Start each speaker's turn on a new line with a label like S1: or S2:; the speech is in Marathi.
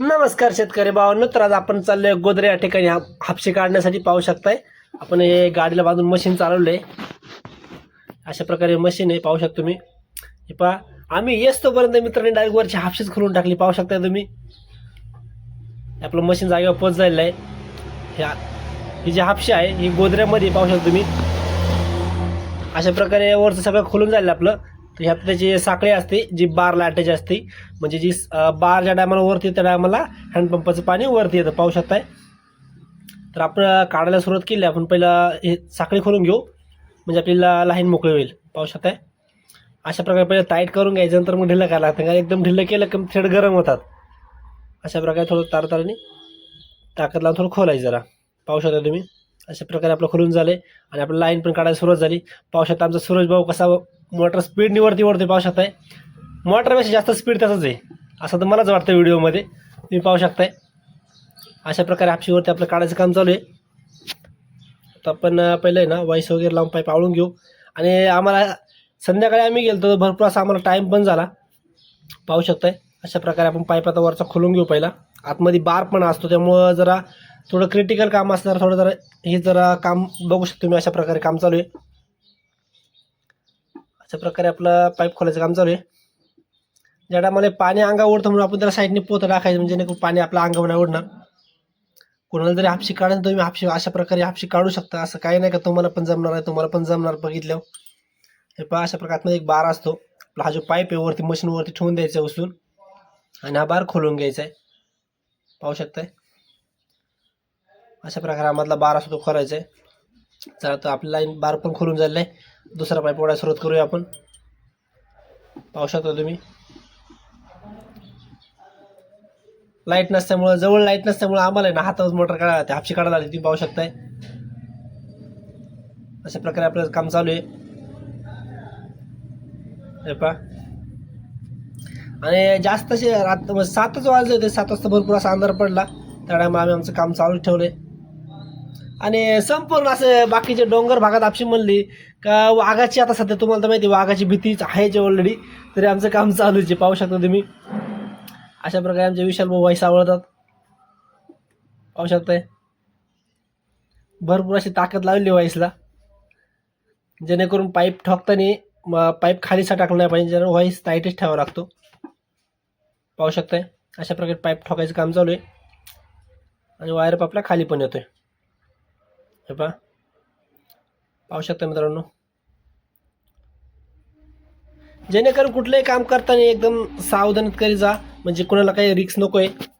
S1: नमस्कार शेतकरी भावांनो तर आज आपण चाललोय गोदरे या ठिकाणी. हापशे हापशी काढण्यासाठी पाहू शकताय. आपण हे गाडीला बांधून मशीन चालवलंय. अशा प्रकारे मशीन आहे पाहू शकतो मी हे पहा आम्ही येस तोपर्यंत मित्रांनी डायरेक्ट वरची हापशीच खोलून टाकली पाहू शकताय तुम्ही. आपलं मशीन जागेवर पोच झालेलं आहे. ह्या ही जी हापशी आहे ही गोदऱ्यामध्ये पाहू शकतो तुम्ही. अशा प्रकारे वरचं सगळं खोलून जाईल आपलं. तर ह्यात त्याची साखळी असते जी बारला अटॅच असते म्हणजे जी बार ज्या टायमाला वरती त्या टायमाला हँडपंपाचं पाणी वरती येतं पाहू शकताय. तर आपण काढायला सुरुवात केली आपण पहिला हे साखळी खोलून घेऊ म्हणजे आपल्याला लाईन मोकळी होईल पाहू शकताय. अशा प्रकारे पहिले टाईट करून घ्यायचं नंतर मग ढिल्लं करायला लागतं कारण एकदम ढिल्लं केलं की थेट गरम होतात. अशा प्रकारे थोडं तारताराने ताकद लावून थोडं खोलायचं जरा. पाहू शकता तुम्ही. अशा प्रकारे आपलं खोलून झाले आणि आपलं लाईन पण काढायला सुरुवात झाली. पाहू शकता आमचा सूरज भाऊ कसा मोटर स्पीडनी वरती वरती पाहू शकताय मोटरपेक्षा जास्त स्पीड तसंच आहे. असं तर मलाच वाटतं व्हिडिओमध्ये तुम्ही पाहू शकताय. अशा प्रकारे हापशीवरती आपलं काढायचं काम चालू आहे. तर आपण पहिलं आहे ना वाईस वगैरे लावून पाईप आवळून घेऊ. आणि आम्हाला संध्याकाळी आम्ही गेलो तर भरपूर असा आम्हाला टाईम पण झाला. पाहू शकताय. अशा प्रकारे आपण पाईप आता वरचा खोलून घेऊ पहिला. आतमध्ये बार पण असतो त्यामुळं जरा थोडं क्रिटिकल काम असणार थोडं जरा हे जरा काम बघू शकतो मी अशा प्रकारे काम चालू आहे. अशा प्रकारे आपलं पाईप खोलायचं काम चालू आहे. ज्या टायमाला पाणी अंगा ओढतं म्हणून आपण त्याला साईडने पोतं टाकायचं म्हणजे नाही पाणी आपलं अंगावर नाही ओढणार. कोणाला जरी हापशी काढायचं तुम्ही हापशी अशा प्रकारे हापशी काढू शकता. असं काही नाही का तुम्हाला पण जमणार आहे तुम्हाला पण जमणार बघितल्यावर. हे पहा अशा प्रकारे आतमध्ये एक बार असतो. आपला हा जो पाईप आहे वरती मशीनवरती ठेवून द्यायचा उचलून. आणि हा बार खोलून घ्यायचा आहे पाहू शकताय? अशा प्रकारे आम्हाला बार असतो तो खोलायचा आहे चला तर आपल्याला लाईन बार पण खोलून झालेला आहे. दुसरा पाईप ओढायला सुरुवात करूया आपण. पाहू शकता तुम्ही? लाइट नसल्यामुळं जवळ लाइट नसल्यामुळं आम्हाला ना हातावर मोटर काढा ते हापशी काढायला झाली तुम्ही पाहू शकताय. अशा प्रकारे आपलं काम चालू आहे. पहा. आणि जास्त असे रात म्हणजे सातच वाजले होते सात वाजता भरपूर असा अंधार पडला. त्या टायमा आम्ही आमचं काम चालू ठेवले आणि संपूर्ण असं बाकीचे डोंगर भागात आपशी म्हणली का वाघाची आता सध्या तुम्हाला तर माहिती आहे, वाघाची भीतीच आहे जे ऑलरेडी तरी आमचं काम चालूच आहे पाहू शकता तुम्ही. अशा प्रकारे आमचे विशाल भाऊ वाईस आवडतात पाहू शकताय. भरपूर अशी ताकद लावली व्हाईसला जेणेकरून पाईप ठोकताना पाईप खालीसा टाकला नाही पाहिजे व्हॉइस व्हाईस टाईटच ठेवावा लागतो. पाहू शकताय. अशा प्रकारे पाईप ठोकायचं काम चालू आहे. आणि वायर आपला खाली पण येतोय. हे पहा. पाहू शकता मित्रांनो. जेणेकरून कुठलंही काम करताना एकदम सावधानत करी जा. म्हणजे कुणाला काही रिक्स नको आहे